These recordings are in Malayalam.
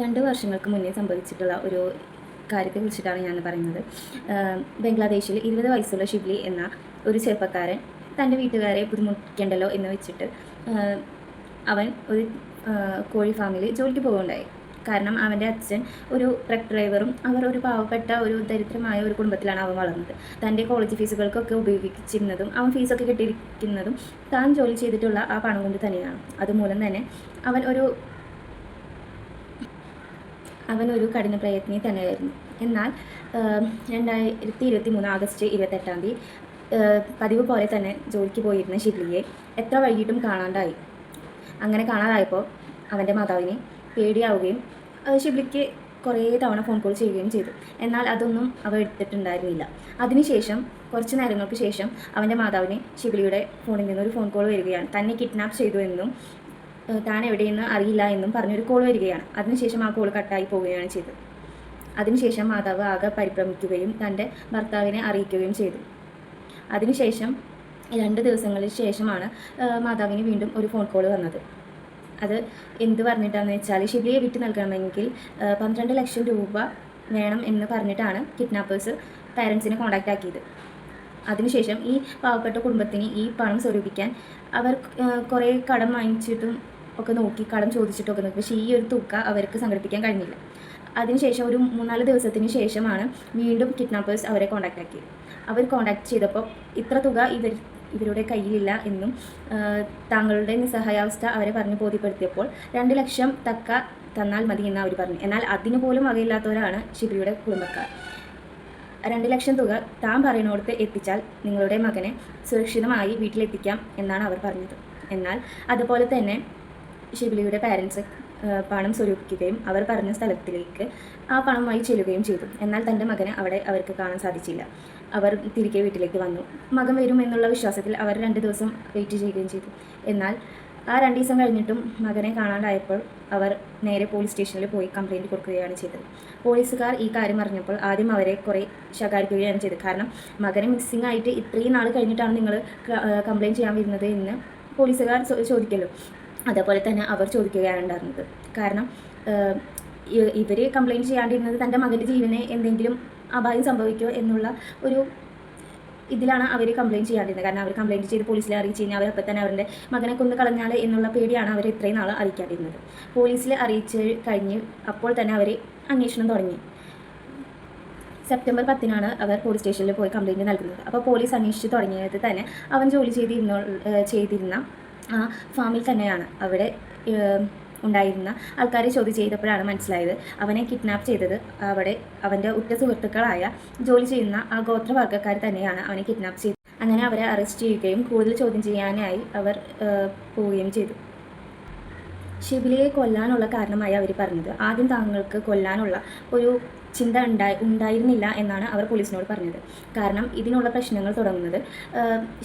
രണ്ട് വർഷങ്ങൾക്ക് മുന്നേ സംഭവിച്ചിട്ടുള്ള ഒരു കാര്യത്തെ കുറിച്ചിട്ടാണ് ഞാൻ പറയുന്നത്. ബംഗ്ലാദേശിൽ ഇരുപത് വയസ്സുള്ള ഷിബ്ലി എന്ന ഒരു ചെറുപ്പക്കാരൻ തന്റെ വീട്ടുകാരെ ബുദ്ധിമുട്ടിക്കണ്ടല്ലോ എന്ന് വെച്ചിട്ട് അവൻ ഒരു കോഴി ഫാമിൽ ജോലിക്ക് പോകുകയുണ്ടായി കാരണം അവന്റെ അച്ഛൻ ഒരു ട്രക്ക് ഡ്രൈവറും അവർ ഒരു പാവപ്പെട്ട ഒരു ദരിദ്രമായ ഒരു കുടുംബത്തിലാണ് അവൻ വളർന്നത്. തന്റെ കോളേജ് ഫീസുകൾക്കൊക്കെ ഉപയോഗിച്ചിരുന്നതും അവൻ ഫീസൊക്കെ കിട്ടിയിരിക്കുന്നതും താൻ ജോലി ചെയ്തിട്ടുള്ള ആ പണം കൊണ്ട് തന്നെയാണ്. അതുമൂലം തന്നെ അവൻ ഒരു അവൻ ഒരു കഠിന പ്രയത്നി തന്നെയായിരുന്നു. എന്നാൽ രണ്ടായിരത്തി ഇരുപത്തി മൂന്ന് ആഗസ്റ്റ് ഇരുപത്തെട്ടാം തീയതി പതിവ് പോലെ തന്നെ ജോലിക്ക് പോയിരുന്ന ഷിബ്ലിയെ എത്ര വൈകിട്ടും കാണാണ്ടായി. അങ്ങനെ കാണാതായപ്പോൾ അവന്റെ മാതാവിനെ പേടിയാവുകയും ഷിബ്ലിക്ക് കുറേ തവണ ഫോൺ കോൾ ചെയ്യുകയും ചെയ്തു. എന്നാൽ അതൊന്നും അവ എടുത്തിട്ടുണ്ടായിരുന്നില്ല. അതിനുശേഷം കുറച്ച് നേരങ്ങൾക്ക് ശേഷം അവന്റെ മാതാവിന് ഷിബ്ലിയുടെ ഫോണിൽ നിന്നൊരു ഫോൺ കോൾ വരികയാണ്. തന്നെ കിഡ്നാപ്പ് ചെയ്തു എന്നും താൻ എവിടെയെന്ന് അറിയില്ല എന്നും പറഞ്ഞൊരു കോൾ വരികയാണ്. അതിനുശേഷം ആ കോൾ കട്ടായി പോവുകയാണ് ചെയ്തത്. അതിനുശേഷം മാതാവ് ആകെ പരിഭ്രമിക്കുകയും തന്റെ ഭർത്താവിനെ അറിയിക്കുകയും ചെയ്തു. അതിനുശേഷം രണ്ട് ദിവസങ്ങൾക്ക് ശേഷമാണ് മാതാവിന് വീണ്ടും ഒരു ഫോൺ കോൾ വന്നത്. അത് എന്ത് പറഞ്ഞിട്ടാണെന്ന് വെച്ചാൽ ഷിബ്ലിയെ വിറ്റ് നൽകണമെങ്കിൽ പന്ത്രണ്ട് ലക്ഷം രൂപ വേണം എന്ന് പറഞ്ഞിട്ടാണ് കിഡ്നാപ്പേഴ്സ് പാരൻസിനെ കോൺടാക്റ്റ് ആക്കിയത്. അതിനുശേഷം ഈ പാവപ്പെട്ട കുടുംബത്തിന് ഈ പണം സ്വരൂപിക്കാൻ അവർ കുറേ കടം വാങ്ങിച്ചിട്ടും ഒക്കെ നോക്കി കടം ചോദിച്ചിട്ടൊക്കെ നോക്കി. പക്ഷേ ഈ ഒരു തുക അവർക്ക് സംഘടിപ്പിക്കാൻ കഴിഞ്ഞില്ല. അതിനുശേഷം ഒരു മൂന്നാൽ ദിവസത്തിന് ശേഷമാണ് വീണ്ടും കിഡ്നാപ്പേഴ്സ് അവരെ കോൺടാക്റ്റ് ആക്കിയത്. അവർ കോൺടാക്ട് ചെയ്തപ്പോൾ ഇത്ര തുക ഇവർ ഇവരുടെ കയ്യിലില്ല എന്നും താങ്കളുടെ നിസ്സഹായാവസ്ഥ അവരെ പറഞ്ഞ് ബോധ്യപ്പെടുത്തിയപ്പോൾ രണ്ട് ലക്ഷം തക്ക തന്നാൽ മതി എന്ന് അവർ പറഞ്ഞു. എന്നാൽ അതിന് പോലും വകയില്ലാത്തവരാണ് ഷിബിയുടെ കുടുംബക്കാർ. രണ്ട് ലക്ഷം തുക താൻ പറയുന്നിടത്ത് എത്തിച്ചാൽ നിങ്ങളുടെ മകനെ സുരക്ഷിതമായി വീട്ടിലെത്തിക്കാം എന്നാണ് അവർ പറഞ്ഞത്. എന്നാൽ അതുപോലെ തന്നെ ഷിബിലിയുടെ പാരൻസ് പണം സ്വരൂപിക്കുകയും അവർ പറഞ്ഞ സ്ഥലത്തിലേക്ക് ആ പണമായി ചെല്ലുകയും ചെയ്തു. എന്നാൽ തന്റെ മകനെ അവിടെ അവർക്ക് കാണാൻ സാധിച്ചില്ല. അവർ തിരികെ വീട്ടിലേക്ക് വന്നു. മകൻ വരും എന്നുള്ള വിശ്വാസത്തിൽ അവർ രണ്ട് ദിവസം വെയിറ്റ് ചെയ്യുകയും ചെയ്തു. എന്നാൽ ആ രണ്ട് ദിവസം കഴിഞ്ഞിട്ടും മകനെ കാണാണ്ടായപ്പോൾ അവർ നേരെ പോലീസ് സ്റ്റേഷനിൽ പോയി കംപ്ലയിന്റ് കൊടുക്കുകയാണ് ചെയ്തത്. പോലീസുകാർ ഈ കാര്യം അറിഞ്ഞപ്പോൾ ആദ്യം അവരെ കുറേ ശകാരിക്കുകയാണ് ചെയ്തത്. കാരണം മകനെ മിസ്സിംഗ് ആയിട്ട് ഇത്രയും നാൾ കഴിഞ്ഞിട്ടാണ് നിങ്ങൾ കംപ്ലയിന്റ് ചെയ്യാൻ വരുന്നത് എന്ന് പോലീസുകാർ ചോദിക്കല്ലോ. അതേപോലെ തന്നെ അവർ ചോദിക്കുകയാണ് ഉണ്ടായിരുന്നത്. കാരണം ഇവർ കംപ്ലയിന്റ് ചെയ്യാണ്ടിരുന്നത് തന്റെ മകന്റെ ജീവനെ എന്തെങ്കിലും അപായം സംഭവിക്കുമോ എന്നുള്ള ഒരു ഇതിലാണ് അവർ കംപ്ലയിന്റ് ചെയ്യാണ്ടിരുന്നത്. കാരണം അവർ കംപ്ലയിന്റ് ചെയ്ത് പോലീസിലെ അറിയിച്ച് കഴിഞ്ഞാൽ അവരപ്പം തന്നെ അവരുടെ മകനെ കൊന്നു കളഞ്ഞാൽ എന്നുള്ള പേടിയാണ് അവർ ഇത്രയും നാൾ അറിയിക്കാണ്ടിരുന്നത് പോലീസിൽ അറിയിച്ച് കഴിഞ്ഞ് അപ്പോൾ തന്നെ അവർ അന്വേഷണം തുടങ്ങി. സെപ്റ്റംബർ പത്തിനാണ് അവർ പോലീസ് സ്റ്റേഷനിൽ പോയി കംപ്ലയിന്റ് നൽകുന്നത്. അപ്പോൾ പോലീസ് അന്വേഷിച്ച് തുടങ്ങിയത് തന്നെ അവൻ ജോലി ചെയ്തിരുന്ന ചെയ്തിരുന്ന ആ ഫാമിൽ തന്നെയാണ് അവിടെ ഉണ്ടായിരുന്ന ആൾക്കാരെ ചോദ്യം ചെയ്തപ്പോഴാണ് മനസ്സിലായത്. അവനെ കിഡ്നാപ്പ് ചെയ്തത്. അവിടെ അവന്റെ ഉറ്റ സുഹൃത്തുക്കളായ ജോലി ചെയ്യുന്ന ആ ഗോത്രവർഗക്കാർ തന്നെയാണ് അവനെ കിഡ്നാപ്പ് ചെയ്തത്. അങ്ങനെ അവരെ അറസ്റ്റ് ചെയ്യുകയും കൂടുതൽ ചോദ്യം ചെയ്യാനായി അവർ പോവുകയും ചെയ്തു. ഷിബിലിയെ കൊല്ലാനുള്ള കാരണമായി അവർ പറഞ്ഞത്. ആദ്യം താങ്കൾക്ക് കൊല്ലാനുള്ള ഒരു ചിന്ത ഉണ്ടായി ഉണ്ടായിരുന്നില്ല എന്നാണ് അവർ പോലീസിനോട് പറഞ്ഞത്. കാരണം ഇതിനുള്ള പ്രശ്നങ്ങൾ തുടങ്ങുന്നത്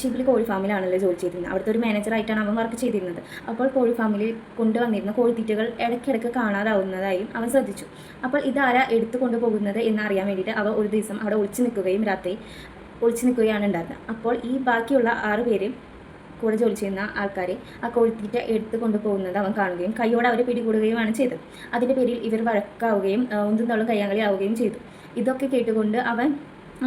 ഷിബിലി കോഴി ഫാമിലാണല്ലോ ജോലി ചെയ്തിരുന്നത്. അവിടുത്തെ ഒരു മാനേജറായിട്ടാണ് അവൻ വർക്ക് ചെയ്തിരുന്നത്. അപ്പോൾ കോഴി ഫാമിൽ കൊണ്ടുവന്നിരുന്ന കോഴിത്തീറ്റകൾ ഇടയ്ക്കിടയ്ക്ക് കാണാതാവുന്നതായും അവൻ ശ്രദ്ധിച്ചു. അപ്പോൾ ഇതാരാ എടുത്തു കൊണ്ടുപോകുന്നത് എന്നറിയാൻ വേണ്ടിയിട്ട് അവ ഒരു ദിവസം അവിടെ ഒളിച്ചു നിൽക്കുകയും രാത്രി ഒളിച്ചു നിൽക്കുകയാണ് ഉണ്ടായിരുന്നത്. അപ്പോൾ ഈ ബാക്കിയുള്ള ആറ് പേര് കൂടെ ജോലി ചെയ്യുന്ന ആൾക്കാരെ ആ കോഴിത്തീറ്റ എടുത്ത് കൊണ്ടുപോകുന്നത് അവൻ കാണുകയും കൈയോടെ അവരെ പിടികൂടുകയുമാണ് ചെയ്തത്. അതിന്റെ പേരിൽ ഇവർ വഴക്കാവുകയും ഒന്നുന്നോളം കയ്യാങ്കളി ആവുകയും ചെയ്തു. ഇതൊക്കെ കേട്ടുകൊണ്ട് അവൻ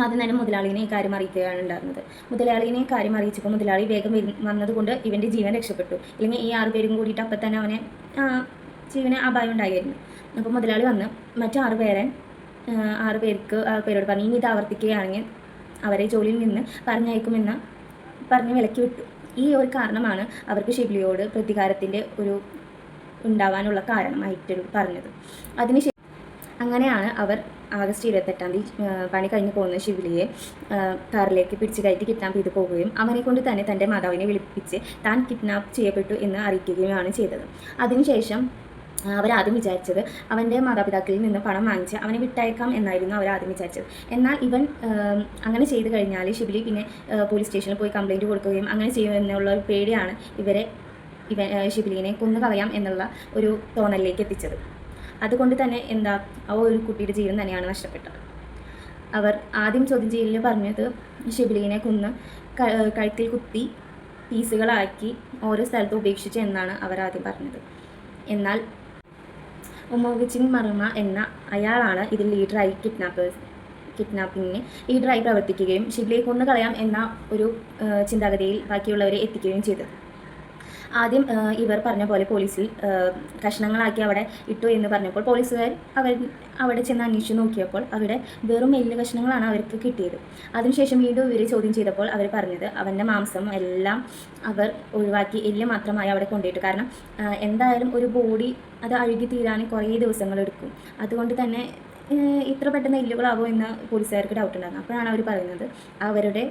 ആദ്യം തന്നെ മുതലാളിനെ കാര്യം അറിയിക്കുകയാണ് ഉണ്ടായിരുന്നത്. മുതലാളിനെ കാര്യം അറിയിച്ചപ്പോൾ മുതലാളി വേഗം വന്നതുകൊണ്ട് ഇവന്റെ ജീവൻ രക്ഷപ്പെട്ടു. ഇല്ലെങ്കിൽ ഈ ആറ് പേരും കൂടിയിട്ട് അപ്പം തന്നെ അവനെ ജീവന് അപായം ഉണ്ടായിരുന്നു. അപ്പോൾ മുതലാളി വന്ന് മറ്റാറ് പേരെ ആറ് പേർക്ക് ആ പേരോട് പറഞ്ഞു ഇനി ഇത് ആവർത്തിക്കുകയാണെങ്കിൽ അവരെ ജോലിയിൽ നിന്ന് പറഞ്ഞയക്കുമെന്ന് പറഞ്ഞ് വിലക്കി വിട്ടു. ഈ ഒരു കാരണമാണ് അവർക്ക് ഷിബ്ലിയോട് പ്രതികാരത്തിന്റെ ഒരു ഉണ്ടാവാനുള്ള കാരണമായിട്ട് പറഞ്ഞത്. അതിന് അങ്ങനെയാണ് അവർ ആഗസ്റ്റ് ഇരുപത്തെട്ടാം തീയതി പണി കഴിഞ്ഞ് പോകുന്ന ശിവലിയെ കാറിലേക്ക് പിടിച്ചു കയറ്റി കിഡ്നാപ്പ് ചെയ്ത് പോവുകയും അവനെ കൊണ്ട് തന്നെ തന്റെ മാതാവിനെ വിളിപ്പിച്ച് താൻ കിഡ്നാപ്പ് ചെയ്യപ്പെട്ടു എന്ന് അറിയിക്കുകയുമാണ് ചെയ്തത്. അതിനുശേഷം അവരാദ്യം വിചാരിച്ചത് അവന്റെ മാതാപിതാക്കളിൽ നിന്ന് പണം വാങ്ങിച്ച് അവനെ വിട്ടയക്കാം എന്നായിരുന്നു അവർ ആദ്യം വിചാരിച്ചത്. എന്നാൽ ഇവൻ അങ്ങനെ ചെയ്തു കഴിഞ്ഞാൽ ഷിബിലി പിന്നെ പോലീസ് സ്റ്റേഷനിൽ പോയി കംപ്ലയിന്റ് കൊടുക്കുകയും അങ്ങനെ ചെയ്യുമെന്നുള്ള ഒരു പേടിയാണ് ഇവരെ ഇവ ഷിബിലിനെ കൊന്നു കളയാം എന്നുള്ള ഒരു തോന്നലിലേക്ക് എത്തിച്ചത്. അതുകൊണ്ട് തന്നെ എന്താ ആ ഒരു കുട്ടിയുടെ ജീവൻ തന്നെയാണ് നഷ്ടപ്പെട്ടത്. അവർ ആദ്യം ചോദ്യം ചെയ്യലിൽ പറഞ്ഞത് ഷിബിലിനെ കൊന്ന് കഴുത്തിൽ കുത്തി പീസുകളാക്കി ഓരോ സ്ഥലത്ത് ഉപേക്ഷിച്ചു എന്നാണ് അവർ ആദ്യം പറഞ്ഞത്. എന്നാൽ ഉമോഗിച്ചിങ് മർമ എന്ന അയാളാണ് ഇതിൽ ലീഡറായി കിഡ്നാപ്പേഴ്സ് കിഡ്നാപ്പിങ്ങിന് ലീഡറായി പ്രവർത്തിക്കുകയും ഷിബ്ലിയെ കൊന്നു കളയാം എന്ന ഒരു ചിന്താഗതിയിൽ ബാക്കിയുള്ളവരെ എത്തിക്കുകയും ചെയ്തത്. ആദ്യം ഇവർ പറഞ്ഞ പോലെ പോലീസിൽ കഷ്ണങ്ങളാക്കി അവിടെ ഇട്ടു എന്ന് പറഞ്ഞപ്പോൾ പോലീസുകാർ അവർ അവിടെ ചെന്ന് അന്വേഷിച്ച് നോക്കിയപ്പോൾ അവിടെ വെറും എല്ല് കഷ്ണങ്ങളാണ് അവർക്ക് കിട്ടിയത്. അതിനുശേഷം വീണ്ടും ഇവർ ചോദ്യം ചെയ്തപ്പോൾ അവർ പറഞ്ഞത് അവന്റെ മാംസം എല്ലാം അവർ ഒഴിവാക്കി എല്ല് മാത്രമായി അവിടെ കൊണ്ടുപോയിട്ട്. കാരണം എന്തായാലും ഒരു ബോഡി അത് അഴുകി തീരാൻ കുറേ ദിവസങ്ങൾ എടുക്കും. അതുകൊണ്ട് തന്നെ ഇത്ര പെട്ടെന്ന് എല്ലുകളാവോ എന്ന് പോലീസുകാർക്ക് ഡൗട്ട് ഉണ്ടായിരുന്നു. അപ്പോഴാണ് അവർ പറയുന്നത് അവരുടെ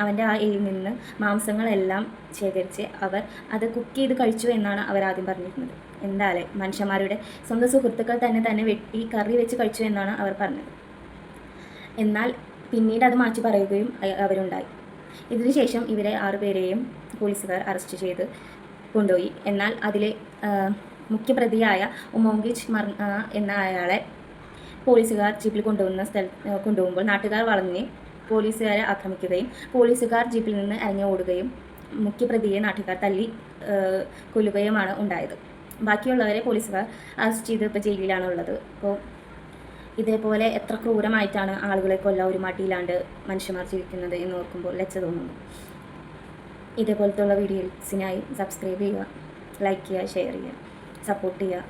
അവന്റെ ആ എല്ലിൽ നിന്ന് മാംസങ്ങളെല്ലാം ശേഖരിച്ച് അവർ അത് കുക്ക് ചെയ്ത് കഴിച്ചു എന്നാണ് അവർ ആദ്യം പറഞ്ഞിരുന്നത്. എന്തായാലും മനുഷ്യന്മാരുടെ സ്വന്തം സുഹൃത്തുക്കൾ തന്നെ തന്നെ വെട്ടി കറി വെച്ച് കഴിച്ചു എന്നാണ് അവർ പറഞ്ഞത്. എന്നാൽ പിന്നീട് അത് മാറ്റി പറയുകയും അവരുണ്ടായി. ഇതിനുശേഷം ഇവരെ ആറുപേരെയും പോലീസുകാർ അറസ്റ്റ് ചെയ്ത് കൊണ്ടുപോയി. എന്നാൽ അതിലെ മുഖ്യപ്രതിയായ ഉമോങ്കിച്ച് മർ എന്ന അയാളെ പോലീസുകാർ ജീപ്പിൽ കൊണ്ടുപോകുന്ന സ്ഥല കൊണ്ടുപോകുമ്പോൾ നാട്ടുകാർ വളഞ്ഞ് പോലീസുകാരെ ആക്രമിക്കുകയും പോലീസുകാർ ജീപ്പിൽ നിന്ന് ഇറങ്ങി ഓടുകയും മുഖ്യപ്രതിയെ നാട്ടുകാർ തല്ലി കൊല്ലുകയുമാണ് ഉണ്ടായത്. ബാക്കിയുള്ളവരെ പോലീസുകാർ അറസ്റ്റ് ചെയ്ത് ഇപ്പോൾ ജയിലിലാണ് ഉള്ളത്. അപ്പോൾ ഇതേപോലെ എത്ര ക്രൂരമായിട്ടാണ് ആളുകളെ കൊല്ല ഒരു മടിയിലാണ്ട് മനുഷ്യന്മാർ ജീവിക്കുന്നത് എന്ന് ഓർക്കുമ്പോൾ ലച്ച തോന്നുന്നു. ഇതേപോലത്തുള്ള വീഡിയോസിനായി സബ്സ്ക്രൈബ് ചെയ്യുക ലൈക്ക് ചെയ്യുക ഷെയർ ചെയ്യുക സപ്പോർട്ട് ചെയ്യുക.